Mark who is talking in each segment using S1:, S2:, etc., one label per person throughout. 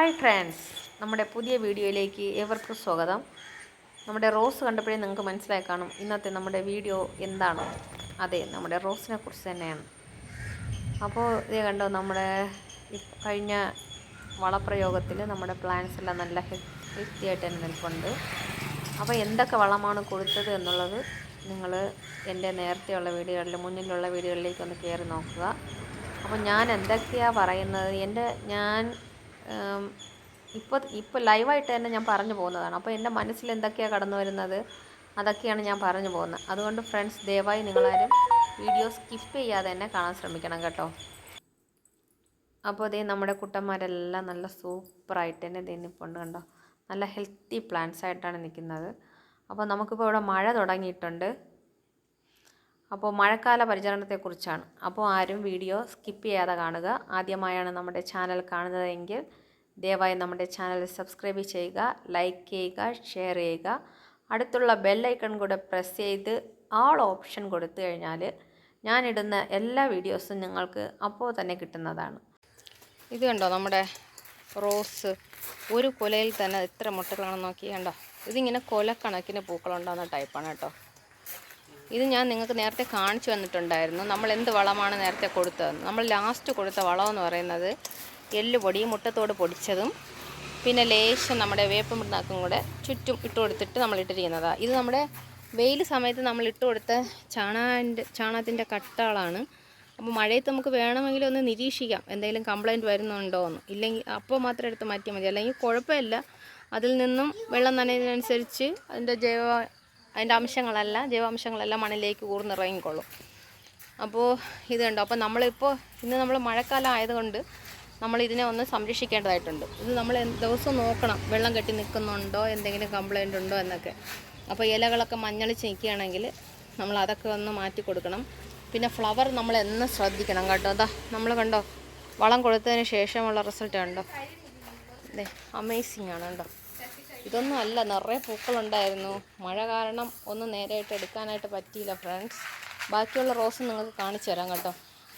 S1: Hi friends നമ്മുടെ പുതിയ വീഡിയോയിലേക്ക് ഏവർക്കും സ്വാഗതം. നമ്മുടെ റോസ് കണ്ടപ്പോഴേ നിങ്ങൾക്ക് മനസ്സിലായി കാണും ഇന്നത്തെ നമ്മുടെ വീഡിയോ എന്താണ്? അതെ നമ്മുടെ റോസിനെ കുറിച്ച് തന്നെയാണ്. അപ്പോൾ ഇത് കണ്ടോ നമ്മുടെ കഴിഞ്ഞ വളപ്രയോഗത്തിൽ നമ്മുടെ പ്ലാന്റ്സ് എല്ലാം നല്ല ഹെൽത്തി ആയിട്ട് തന്നെ നിൽപ്പുണ്ട്. അപ്പോൾ എന്തൊക്കെ വളമാണ് കൊടുത്തത് എന്നുള്ളത് നിങ്ങൾ എന്റെ നേരത്തെയുള്ള വീഡിയോകളിൽ മുന്നിലുള്ള വീഡിയോകളിലേക്ക് ഒന്ന് കയറി നോക്കുക. അപ്പോൾ ഞാൻ എന്തൊക്കെയാണ് പറയുന്നത്? എന്റെ ഞാൻ ഇപ്പോൾ ഇപ്പോൾ ലൈവായിട്ട് തന്നെ ഞാൻ പറഞ്ഞു പോകുന്നതാണ്. അപ്പോൾ എന്റെ മനസ്സിൽ എന്തൊക്കെയാണ് കടന്നു വരുന്നത്? അതൊക്കെയാണ് ഞാൻ പറഞ്ഞു പോകുന്നത്. അതുകൊണ്ട് ഫ്രണ്ട്സ് ദയവായി നിങ്ങളാരും വീഡിയോ സ്കിപ്പ് ചെയ്യാതെ തന്നെ കാണാൻ ശ്രമിക്കണം കേട്ടോ. അപ്പോൾ ഇതേ നമ്മുടെ കുട്ടന്മാരെല്ലാം നല്ല സൂപ്പറായിട്ട് തന്നെ ഇതേ നിൽപ്പുണ്ട് കണ്ടോ? നല്ല ഹെൽത്തി പ്ലാന്റ്സ് ആയിട്ടാണ് നിൽക്കുന്നത്. അപ്പോൾ നമുക്കിപ്പോൾ ഇവിടെ മഴ തുടങ്ങിയിട്ടുണ്ട്. അപ്പോൾ മഴക്കാല പരിചരണത്തെക്കുറിച്ചാണ്. അപ്പോൾ ആരും വീഡിയോ സ്കിപ്പ് ചെയ്യാതെ കാണുക. ആദ്യമായാണ് നമ്മുടെ ചാനൽ കാണുന്നതെങ്കിൽ ദയവായി നമ്മുടെ ചാനൽ സബ്സ്ക്രൈബ് ചെയ്യുക ലൈക്ക് ചെയ്യുക ഷെയർ ചെയ്യുക. അടുത്തുള്ള ബെല്ലൈക്കൺ കൂടെ പ്രസ് ചെയ്ത് ആൾ ഓപ്ഷൻ കൊടുത്തു കഴിഞ്ഞാൽ ഞാനിടുന്ന എല്ലാ വീഡിയോസും നിങ്ങൾക്ക് അപ്പോൾ തന്നെ കിട്ടുന്നതാണ്.
S2: ഇത് കണ്ടോ നമ്മുടെ റോസ്? ഒരു കുലയിൽ തന്നെ എത്ര മുട്ടകളാണെന്ന് നോക്കി കണ്ടോ? ഇതിങ്ങനെ കൊലക്കണക്കിന് പൂക്കളുണ്ടാകുന്ന ടൈപ്പാണ് കേട്ടോ. ഇത് ഞാൻ നിങ്ങൾക്ക് നേരത്തെ കാണിച്ചു വന്നിട്ടുണ്ടായിരുന്നു നമ്മൾ എന്ത് വളമാണ് നേരത്തെ കൊടുത്തതെന്ന്. നമ്മൾ ലാസ്റ്റ് കൊടുത്ത വളമെന്ന് പറയുന്നത് എല്ലുപൊടി മുട്ടത്തോട് പൊടിച്ചതും പിന്നെ ലേശം നമ്മുടെ വേപ്പം പിണ്ണാക്കും കൂടെ ചുറ്റും ഇട്ട് കൊടുത്തിട്ട് നമ്മൾ ഇട്ടിരിക്കുന്നതാണ് ഇത് നമ്മുടെ വെയിൽ സമയത്ത് നമ്മൾ ഇട്ട് കൊടുത്ത ചാണാന്റെ ചാണകത്തിന്റെ കട്ടകളാണ് അപ്പോൾ മഴയത്ത് നമുക്ക് വേണമെങ്കിൽ ഒന്ന് നിരീക്ഷിക്കാം. എന്തെങ്കിലും കംപ്ലൈന്റ് വരുന്നുണ്ടോ എന്ന്. ഇല്ലെങ്കിൽ അപ്പോൾ മാത്രം എടുത്ത് മാറ്റിയാൽ മതി. അല്ലെങ്കിൽ കുഴപ്പമില്ല. അതിൽ നിന്നും വെള്ളം നനയുന്നതിനനുസരിച്ച് അതിന്റെ ജൈവ അതിന്റെ അംശങ്ങളെല്ലാം ജൈവാംശങ്ങളെല്ലാം മണ്ണിലേക്ക് കൂർന്നിറങ്ങിക്കൊള്ളും അപ്പോൾ ഇത് കണ്ടോ അപ്പോൾ നമ്മളിപ്പോൾ ഇന്ന് നമ്മൾ മഴക്കാലം ആയതുകൊണ്ട് നമ്മൾ ഇതിനെ ഒന്ന് സംരക്ഷിക്കേണ്ടതായിട്ടുണ്ട്. ഇത് നമ്മൾ ദിവസവും നോക്കണം വെള്ളം കെട്ടി നിൽക്കുന്നുണ്ടോ എന്തെങ്കിലും കംപ്ലൈന്റ് ഉണ്ടോ എന്നൊക്കെ. അപ്പോൾ ഇലകളൊക്കെ മഞ്ഞളിച്ച് നിൽക്കുകയാണെങ്കിൽ നമ്മൾ അതൊക്കെ ഒന്ന് മാറ്റി കൊടുക്കണം. പിന്നെ ഫ്ലവർ നമ്മൾ എന്നും ശ്രദ്ധിക്കണം കേട്ടോ. അതാ നമ്മൾ കണ്ടോ വളം കൊടുത്തതിന് ശേഷമുള്ള റിസൾട്ട് കണ്ടോ? അതെ അമേസിങ് ആണ് കേട്ടോ ഇതൊന്നും അല്ല നിറയെ പൂക്കളുണ്ടായിരുന്നു. മഴ കാരണം ഒന്നും നേരെയായിട്ട് എടുക്കാനായിട്ട് പറ്റിയില്ല ഫ്രണ്ട്സ് ബാക്കിയുള്ള റോസ് നിങ്ങൾക്ക് കാണിച്ചു തരാം കേട്ടോ.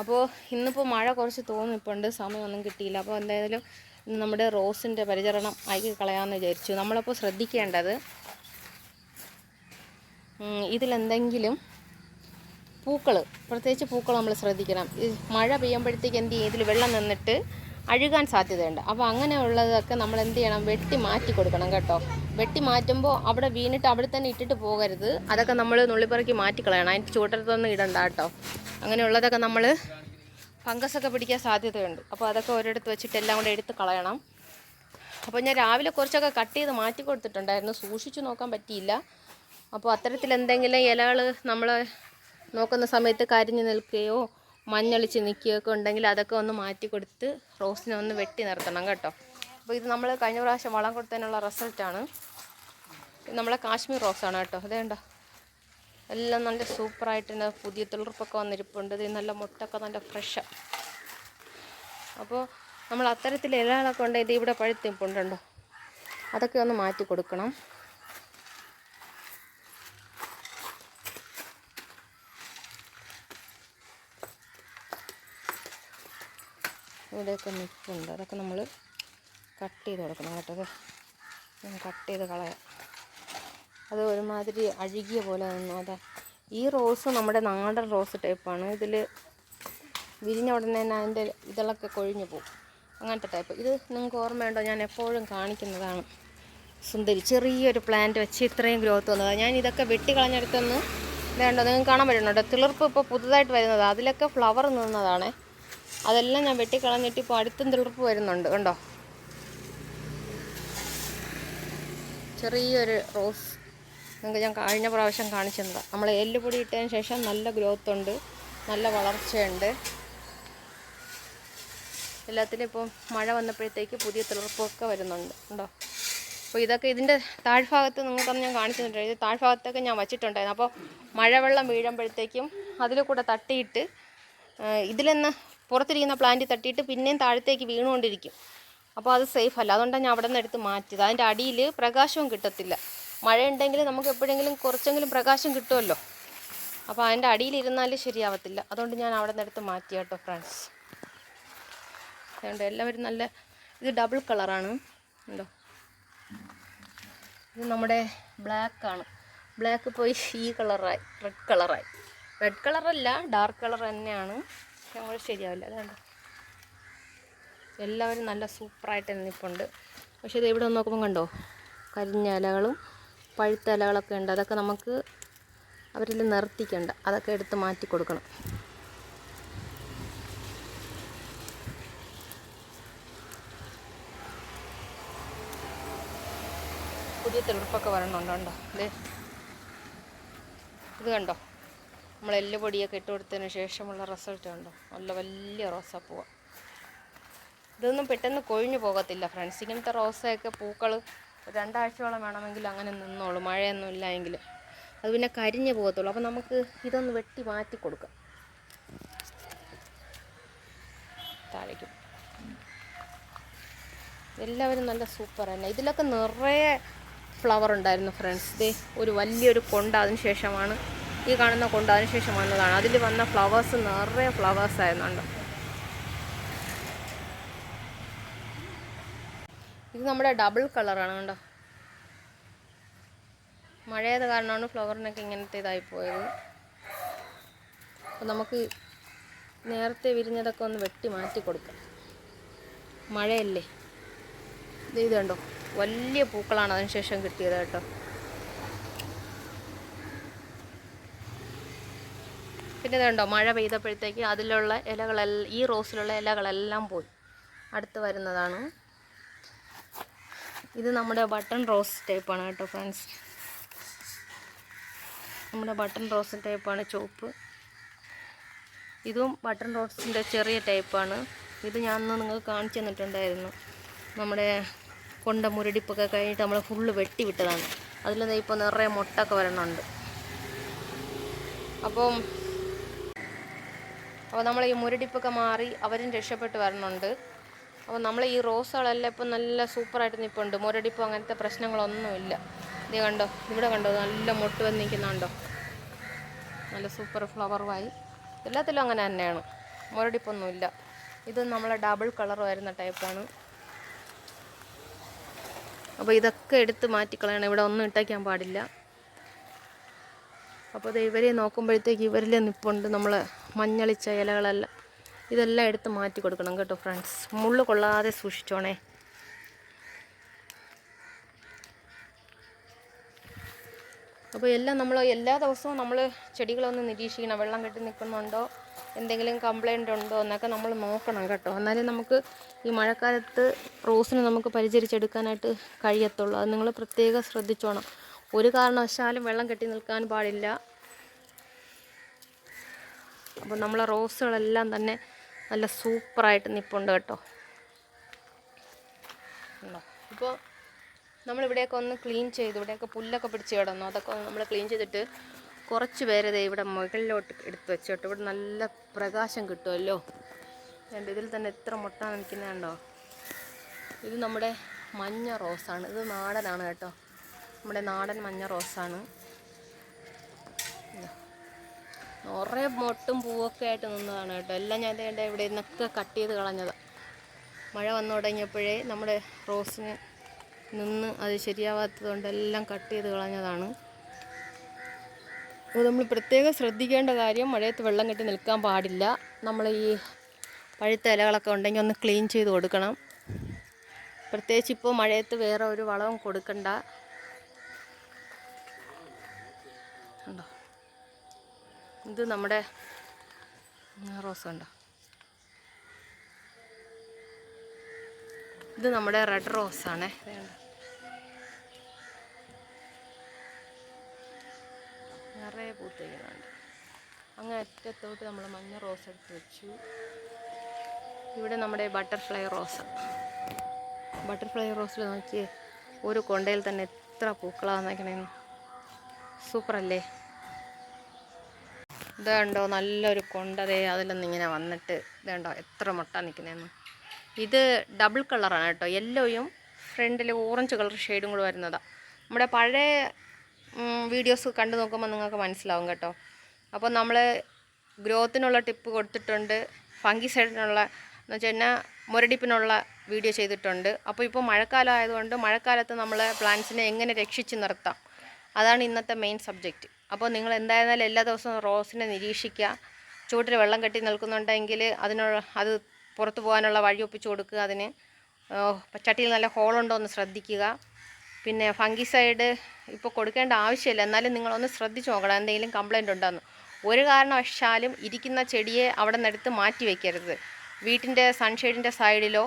S2: അപ്പോൾ ഇന്നിപ്പോൾ മഴ കുറച്ച് തോന്നിപ്പുണ്ട് സമയമൊന്നും കിട്ടിയില്ല. അപ്പോൾ എന്തായാലും നമ്മുടെ റോസിന്റെ പരിചരണം ആക്കി കളയാമെന്ന് വിചാരിച്ചു. നമ്മളപ്പോൾ ശ്രദ്ധിക്കേണ്ടത് ഇതിലെന്തെങ്കിലും പൂക്കൾ പ്രത്യേകിച്ച് പൂക്കൾ നമ്മൾ ശ്രദ്ധിക്കണം. മഴ പെയ്യുമ്പോഴത്തേക്ക് എന്ത് ചെയ്യും? ഇതിൽ വെള്ളം നിന്നിട്ട് അഴുകാൻ സാധ്യതയുണ്ട്. അപ്പോൾ അങ്ങനെയുള്ളതൊക്കെ നമ്മൾ എന്ത് ചെയ്യണം? വെട്ടി മാറ്റി കൊടുക്കണം കേട്ടോ. വെട്ടി മാറ്റുമ്പോൾ അവിടെ വീണിട്ട് അവിടെ തന്നെ ഇട്ടിട്ട് പോകരുത്. അതൊക്കെ നമ്മൾ നുള്ളിപ്പറക്കി മാറ്റി കളയണം. അതിന്റെ ചൂട്ടത്തൊന്നും ഇടണ്ട കേട്ടോ. അങ്ങനെയുള്ളതൊക്കെ നമ്മൾ ഫംഗസൊക്കെ പിടിക്കാൻ സാധ്യതയുണ്ട്. അപ്പോൾ അതൊക്കെ ഒരിടത്ത് വെച്ചിട്ട് എല്ലാം കൂടെ എടുത്ത് കളയണം. അപ്പോൾ ഞാൻ രാവിലെ കുറച്ചൊക്കെ കട്ട് ചെയ്ത് മാറ്റി കൊടുത്തിട്ടുണ്ടായിരുന്നു. സൂക്ഷിച്ചു നോക്കാൻ പറ്റിയില്ല. അപ്പോൾ അത്തരത്തിൽ എന്തെങ്കിലും ഇലകൾ നമ്മൾ നോക്കുന്ന സമയത്ത് കരിഞ്ഞു നിൽക്കുകയോ മഞ്ഞളിച്ച് നിൽക്കുകയൊക്കെ ഉണ്ടെങ്കിൽ അതൊക്കെ ഒന്ന് മാറ്റി കൊടുത്ത് റോസിനെ ഒന്ന് വെട്ടി നിർത്തണം കേട്ടോ. അപ്പോൾ ഇത് നമ്മൾ കഴിഞ്ഞ പ്രാവശ്യം വളം കൊടുത്തതിനുള്ള റിസൾട്ടാണ് നമ്മളെ കാശ്മീർ റോസാണ് കേട്ടോ. അതേണ്ട എല്ലാം നല്ല സൂപ്പറായിട്ട് തന്നെ പുതിയ തിളർപ്പൊക്കെ വന്നിരിപ്പുണ്ട്. ഇത് നല്ല മുട്ടൊക്കെ നല്ല ഫ്രഷാണ് അപ്പോൾ നമ്മൾ അത്തരത്തിൽ ഇലകളൊക്കെ ഉണ്ടെങ്കിൽ ഇത് ഇവിടെ പഴുത്തിപ്പുണ്ടോ അതൊക്കെ ഒന്ന് മാറ്റി കൊടുക്കണം. ഇവിടെയൊക്കെ നിൽപ്പുണ്ട്. അതൊക്കെ നമ്മൾ കട്ട് ചെയ്ത് കൊടുക്കണം കേട്ടോ കട്ട് ചെയ്ത് കളയാം. അത് ഒരുമാതിരി അഴുകിയ പോലെ നിന്നു അതാ ഈ റോസ് നമ്മുടെ നാടൻ റോസ് ടൈപ്പാണ്. ഇതിൽ വിരിഞ്ഞ ഉടനെ തന്നെ അതിന്റെ ഇതളൊക്കെ കൊഴിഞ്ഞു പോകും. അങ്ങനത്തെ ടൈപ്പ്. ഇത് നിങ്ങൾക്ക് ഓർമ്മയുണ്ടോ? ഞാൻ എപ്പോഴും കാണിക്കുന്നതാണ്. സുന്ദരി ചെറിയൊരു പ്ലാന്റ് വെച്ച് ഇത്രയും ഗ്രോത്ത് വന്നതാണ് ഞാൻ ഇതൊക്കെ വെട്ടി വേണ്ടോ നിങ്ങൾക്ക് കാണാൻ പറ്റുന്നുണ്ടോ? തിളർപ്പ് ഇപ്പോൾ പുതുതായിട്ട് വരുന്നത്. അതിലൊക്കെ ഫ്ലവർ നിന്നതാണേ. അതെല്ലാം ഞാൻ വെട്ടിക്കളഞ്ഞിട്ട് ഇപ്പോൾ അടുത്തും തിളർപ്പ് വരുന്നുണ്ട്. കണ്ടോ? ചെറിയൊരു റോസ്. നിങ്ങൾക്ക് ഞാൻ കഴിഞ്ഞ പ്രാവശ്യം കാണിച്ചു തന്നതാണ് നമ്മൾ എല്ലുപൊടി ഇട്ടതിന് ശേഷം നല്ല ഗ്രോത്ത് ഉണ്ട്. നല്ല വളർച്ചയുണ്ട്. എല്ലാത്തിലും ഇപ്പം മഴ വന്നപ്പോഴത്തേക്ക് പുതിയ തിളർപ്പൊക്കെ വരുന്നുണ്ട്. ഉണ്ടോ അപ്പോൾ ഇതൊക്കെ ഇതിന്റെ താഴ്ഭാഗത്ത് നിങ്ങൾക്കൊന്ന് ഞാൻ കാണിച്ചു തന്നിട്ടുണ്ട് ഇത് താഴ്ഭാഗത്തൊക്കെ ഞാൻ വച്ചിട്ടുണ്ടായിരുന്നു. അപ്പോൾ മഴവെള്ളം വീഴുമ്പോഴത്തേക്കും അതിൽ കൂടെ തട്ടിയിട്ട് ഇതിലെന്ന് പുറത്തിരിക്കുന്ന പ്ലാന്റ് തട്ടിയിട്ട് പിന്നെയും താഴത്തേക്ക് വീണുകൊണ്ടിരിക്കും. അപ്പോൾ അത് സേഫ് അല്ല. അതുകൊണ്ടാണ് ഞാൻ അവിടെ നിന്ന് എടുത്ത് മാറ്റിയത്. അതിന്റെ അടിയിൽ പ്രകാശവും കിട്ടത്തില്ല. മഴ ഉണ്ടെങ്കിൽ നമുക്ക് എപ്പോഴെങ്കിലും കുറച്ചെങ്കിലും പ്രകാശം കിട്ടുമല്ലോ. അപ്പോൾ അതിന്റെ അടിയിലിരുന്നാൽ ശരിയാവത്തില്ല. അതുകൊണ്ട് ഞാൻ അവിടെ നിന്ന് എടുത്ത് മാറ്റി കേട്ടോ ഫ്രണ്ട്സ് അതുകൊണ്ട് എല്ലാവരും നല്ല ഇത് ഡബിൾ കളറാണ് ഉണ്ടോ ഇത് നമ്മുടെ ബ്ലാക്കാണ് ബ്ലാക്ക് പോയി ഈ കളറായി റെഡ് കളറായി റെഡ് കളറല്ല ഡാർക്ക് കളർ തന്നെയാണ്. പക്ഷെ നമ്മൾ ശരിയാവില്ല അതുകൊണ്ട് എല്ലാവരും നല്ല സൂപ്പറായിട്ട് നിൽപ്പുണ്ട്. പക്ഷേ ഇത് ഇവിടെ നോക്കുമ്പോൾ കണ്ടോ? കരിഞ്ഞ ഇലകളും പഴുത്ത ഇലകളൊക്കെ ഉണ്ട്. അതൊക്കെ നമുക്ക് അവരിൽ നിർത്തിക്കണ്ട. അതൊക്കെ എടുത്ത് മാറ്റി കൊടുക്കണം. പുതിയ തെളിപ്പൊക്കെ വരണുണ്ടോ? ദേ. ഇത് കണ്ടോ? നമ്മൾ എല്ല് പൊടിയൊക്കെ ഇട്ട് കൊടുത്തതിന് ശേഷമുള്ള റിസൾട്ട് ഉണ്ടോ നല്ല വലിയ റോസാ പൂവ ഇതൊന്നും പെട്ടെന്ന് കൊഴിഞ്ഞു പോകത്തില്ല ഫ്രണ്ട്സ് ഇങ്ങനത്തെ റോസയൊക്കെ പൂക്കൾ രണ്ടാഴ്ചയോളം വേണമെങ്കിൽ അങ്ങനെ നിന്നോളൂ. മഴയൊന്നും ഇല്ലായെങ്കിൽ അത് പിന്നെ കരിഞ്ഞു പോകത്തുള്ളൂ. അപ്പോൾ നമുക്ക് ഇതൊന്ന് വെട്ടി മാറ്റി കൊടുക്കാം. താഴേക്കും. എല്ലാവരും നല്ല സൂപ്പർ തന്നെ. ഇതിലൊക്കെ നിറയെ ഫ്ലവർ ഉണ്ടായിരുന്നു ഫ്രണ്ട്സ് ഇതേ ഒരു വലിയൊരു കൊണ്ട അതിന് ശേഷമാണ് ഈ കാണുന്ന കൊണ്ട് അതിനുശേഷം വന്നതാണ്. അതിൽ വന്ന ഫ്ലവേഴ്സ് നിറയെ ഫ്ലവേഴ്സ് ആയിരുന്നുണ്ട്. ഇത് നമ്മുടെ ഡബിൾ കളറാണ് കണ്ടോ? മഴയത് കാരണമാണ് ഫ്ലവറിനൊക്കെ ഇങ്ങനത്തെ ഇതായി പോയത്. അപ്പോൾ നമുക്ക് നേരത്തെ വിരിഞ്ഞതൊക്കെ ഒന്ന് വെട്ടി മാറ്റി കൊടുക്കാം. മഴയല്ലേ? ഇത് കണ്ടോ വലിയ പൂക്കളാണ് അതിനുശേഷം കിട്ടിയത് കേട്ടോ. പിന്നെ ഇതുണ്ടോ മഴ പെയ്തപ്പോഴത്തേക്ക് അതിലുള്ള ഇലകളെല്ലാം ഈ റോസിലുള്ള ഇലകളെല്ലാം പോയി. അടുത്ത് വരുന്നതാണ്. ഇത് നമ്മുടെ ബട്ടൺ റോസ് ടൈപ്പാണ് കേട്ടോ ഫ്രണ്ട്സ്. നമ്മുടെ ബട്ടൺ റോസ് ടൈപ്പാണ് ചുവപ്പ്. ഇതും ബട്ടൺ റോസിന്റെ ചെറിയ ടൈപ്പാണ് ഇത് ഞാൻ ഒന്ന് നിങ്ങൾക്ക് കാണിച്ചു തന്നിട്ടുണ്ടായിരുന്നു. നമ്മുടെ കൊണ്ട മുരടിപ്പൊക്കെ കഴിഞ്ഞിട്ട് നമ്മൾ ഫുള്ള് വെട്ടി വിട്ടതാണ്. അതിൽ ഇപ്പോൾ നിറയെ മുട്ടൊക്കെ വരണുണ്ട്. അപ്പം അപ്പോൾ നമ്മൾ ഈ മുരടിപ്പൊക്കെ മാറി അവരും രക്ഷപ്പെട്ട് വരണുണ്ട്. അപ്പോൾ നമ്മൾ ഈ റോസുകളെല്ലാം ഇപ്പം നല്ല സൂപ്പറായിട്ട് നിൽപ്പുണ്ട് മുരടിപ്പ് അങ്ങനത്തെ പ്രശ്നങ്ങളൊന്നുമില്ല. ഇത് കണ്ടോ? ഇവിടെ കണ്ടോ? നല്ല മുട്ട് വന്ന് നിൽക്കുന്നുണ്ടോ നല്ല സൂപ്പർ ഫ്ലവറുമായി. എല്ലാത്തിലും അങ്ങനെ തന്നെയാണ്. മുരടിപ്പൊന്നുമില്ല. ഇത് നമ്മളെ ഡബിൾ കളർ വരുന്ന ടൈപ്പാണ്. അപ്പോൾ ഇതൊക്കെ എടുത്ത് മാറ്റിക്കളയണം. ഇവിടെ ഒന്നും ഇട്ടേക്കാൻ പാടില്ല. അപ്പോൾ ഇത് ഇവരെ നോക്കുമ്പോഴത്തേക്ക് ഇവരിലെ നിപ്പുണ്ട് നമ്മൾ മഞ്ഞളിച്ച ഇലകളെല്ലാം ഇതെല്ലാം എടുത്ത് മാറ്റി കൊടുക്കണം കേട്ടോ ഫ്രണ്ട്സ്. മുള്ളു കൊള്ളാതെ സൂക്ഷിച്ചോണേ. അപ്പോൾ എല്ലാം നമ്മൾ എല്ലാ ദിവസവും നമ്മൾ ചെടികളൊന്ന് നിരീക്ഷിക്കണം. വെള്ളം കെട്ടി നിൽക്കുന്നുണ്ടോ? എന്തെങ്കിലും കംപ്ലൈന്റ് ഉണ്ടോ? എന്നൊക്കെ നമ്മൾ നോക്കണം കേട്ടോ. എന്നാലേ നമുക്ക് ഈ മഴക്കാലത്ത് റോസിന് നമുക്ക് പരിചരിച്ചെടുക്കാനായിട്ട് കഴിയത്തുള്ളൂ. അത് നിങ്ങൾ പ്രത്യേകം ശ്രദ്ധിച്ചോണം. ഒരു കാരണവശാലും വെള്ളം കെട്ടി നിൽക്കാൻ പാടില്ല. അപ്പോൾ നമ്മളെ റോസുകളെല്ലാം തന്നെ നല്ല സൂപ്പറായിട്ട് നിൽപ്പുണ്ട് കേട്ടോ. ഇപ്പോൾ നമ്മളിവിടെയൊക്കെ ഒന്ന് ക്ലീൻ ചെയ്തു ഇവിടെയൊക്കെ പുല്ലൊക്കെ പിടിച്ച് കിടന്നു. അതൊക്കെ നമ്മൾ ക്ലീൻ ചെയ്തിട്ട് കുറച്ച് പേര് ദേ ഇവിടെ മുകളിലോട്ട് എടുത്ത് വെച്ചു കേട്ടോ. ഇവിടെ നല്ല പ്രകാശം കിട്ടുമല്ലോ. രണ്ട് ഇതിൽ തന്നെ എത്ര മുട്ട നിൽക്കുന്നുണ്ടോ ഇത് നമ്മുടെ മഞ്ഞ റോസാണ്. ഇത് നാടനാണ് കേട്ടോ. നമ്മുടെ നാടൻ മഞ്ഞ റോസാണ് ഇതാ. നിറയെ മൊട്ടും പൂവൊക്കെ ആയിട്ട് നിന്നതാണ് കേട്ടോ. എല്ലാം ഞാൻ വേണ്ട ഇവിടെ നിന്നൊക്കെ കട്ട് ചെയ്ത് കളഞ്ഞതാണ് മഴ വന്നു തുടങ്ങിയപ്പോഴേ നമ്മുടെ റോസിന് നിന്ന് അത് ശരിയാവാത്തതുകൊണ്ട് എല്ലാം കട്ട് ചെയ്ത് കളഞ്ഞതാണ്. അപ്പോൾ നമ്മൾ പ്രത്യേകം ശ്രദ്ധിക്കേണ്ട കാര്യം മഴയത്ത് വെള്ളം കെട്ടി നിൽക്കാൻ പാടില്ല. നമ്മൾ ഈ പഴുത്ത ഇലകളൊക്കെ ഉണ്ടെങ്കിൽ ഒന്ന് ക്ലീൻ ചെയ്ത് കൊടുക്കണം. പ്രത്യേകിച്ച് ഇപ്പോൾ മഴയത്ത് വേറെ ഒരു വളവും കൊടുക്കണ്ട. ഉണ്ടോ? ഇത് നമ്മുടെ റോസ് കണ്ടോ ഇത് നമ്മുടെ റെഡ് റോസ് ആണേ നിറയെ പൂത്തിരിക്കുന്നുണ്ട്. അങ്ങ് അറ്റത്തോട്ട് നമ്മൾ മഞ്ഞ റോസ് എടുത്ത് വെച്ചു. ഇവിടെ നമ്മുടെ ബട്ടർഫ്ലൈ റോസ്. ബട്ടർഫ്ലൈ റോസിൽ നോക്കിയേ ഒരു കൊണ്ടയിൽ തന്നെ എത്ര പൂക്കളാണ് നോക്കണേന്ന് സൂപ്പറല്ലേ? ഇത് കണ്ടോ നല്ലൊരു കൊണ്ടതേ അതിലൊന്നും ഇങ്ങനെ വന്നിട്ട് ഇത് കണ്ടോ എത്ര മുട്ട നിൽക്കുന്നതെന്ന് ഇത് ഡബിൾ കളറാണ് കേട്ടോ. യെല്ലോയും ഫ്രണ്ടിൽ ഓറഞ്ച് കളർ ഷെയ്ഡും കൂടെ വരുന്നതാണ് നമ്മുടെ പഴയ വീഡിയോസ് കണ്ടു നോക്കുമ്പോൾ നിങ്ങൾക്ക് മനസ്സിലാവും കേട്ടോ. അപ്പോൾ നമ്മൾ ഗ്രോത്തിനുള്ള ടിപ്പ് കൊടുത്തിട്ടുണ്ട് ഫംഗി സൈഡിനുള്ള എന്ന് വെച്ച് കഴിഞ്ഞാൽ മുരടിപ്പിനുള്ള വീഡിയോ ചെയ്തിട്ടുണ്ട്. അപ്പോൾ ഇപ്പോൾ മഴക്കാലം ആയതുകൊണ്ട് മഴക്കാലത്ത് നമ്മൾ പ്ലാന്റ്സിനെ എങ്ങനെ രക്ഷിച്ച് നിർത്താം? അതാണ് ഇന്നത്തെ മെയിൻ സബ്ജക്റ്റ് അപ്പോൾ നിങ്ങൾ എന്തായിരുന്നാലും എല്ലാ ദിവസവും റോസിനെ നിരീക്ഷിക്കുക. ചൂട്ടിൽ വെള്ളം കെട്ടി നിൽക്കുന്നുണ്ടെങ്കിൽ അതിനുള്ള അത് പുറത്തു പോകാനുള്ള വഴി ഒപ്പിച്ചു കൊടുക്കുക അതിന്. ചട്ടിയിൽ നല്ല ഹോളുണ്ടോ എന്ന് ശ്രദ്ധിക്കുക. പിന്നെ ഫംഗിസൈഡ് ഇപ്പോൾ കൊടുക്കേണ്ട ആവശ്യമില്ല. എന്നാലും നിങ്ങളൊന്ന് ശ്രദ്ധിച്ച് നോക്കണം. എന്തെങ്കിലും കംപ്ലൈന്റ് ഉണ്ടെന്ന് ഒരു കാരണവശാലും ഇരിക്കുന്ന ചെടിയെ അവിടെ നിന്നെടുത്ത് മാറ്റി വയ്ക്കരുത് വീട്ടിന്റെ സൺഷെയ്ഡിന്റെ സൈഡിലോ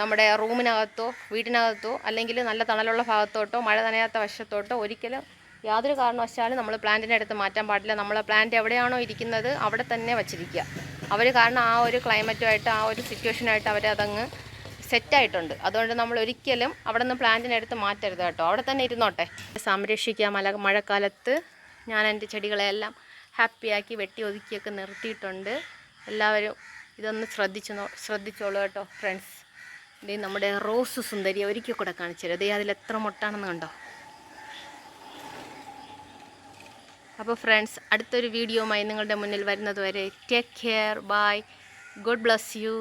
S2: നമ്മുടെ റൂമിനകത്തോ വീട്ടിനകത്തോ അല്ലെങ്കിൽ നല്ല തണലുള്ള ഭാഗത്തോട്ടോ മഴ നനയാത്ത വശത്തോട്ടോ ഒരിക്കലും യാതൊരു കാരണവശാലും നമ്മൾ പ്ലാന്റിന്റെ അടുത്ത് മാറ്റാൻ പാടില്ല. നമ്മൾ പ്ലാന്റ് എവിടെയാണോ ഇരിക്കുന്നത് അവിടെ തന്നെ വച്ചിരിക്കുക. അവർ കാരണം ആ ഒരു ക്ലൈമറ്റുമായിട്ട് ആ ഒരു സിറ്റുവേഷനായിട്ട് അവർ അതങ്ങ് സെറ്റായിട്ടുണ്ട് അതുകൊണ്ട് നമ്മൾ ഒരിക്കലും അവിടെ നിന്ന് പ്ലാന്റിന്റെ അടുത്ത് മാറ്റരുത് കേട്ടോ. അവിടെ തന്നെ ഇരുന്നോട്ടെ. സംരക്ഷിക്കുക. മല മഴക്കാലത്ത് ഞാൻ എന്റെ ചെടികളെല്ലാം ഹാപ്പിയാക്കി വെട്ടി ഒതുക്കിയൊക്കെ നിർത്തിയിട്ടുണ്ട്. എല്ലാവരും ഇതൊന്ന് ശ്രദ്ധിച്ചു ശ്രദ്ധിച്ചോളൂ കേട്ടോ ഫ്രണ്ട്സ് ഇത് നമ്മുടെ റോസ് സുന്ദരി ഒരിക്കൽ കൂടെ കാണിച്ചു ദേ അതിൽ എത്ര മുട്ടാണെന്ന് കണ്ടോ? അപ്പോൾ ഫ്രണ്ട്സ് അടുത്തൊരു വീഡിയോയുമായി നിങ്ങളുടെ മുന്നിൽ വരുന്നതുവരെ take care bye God bless you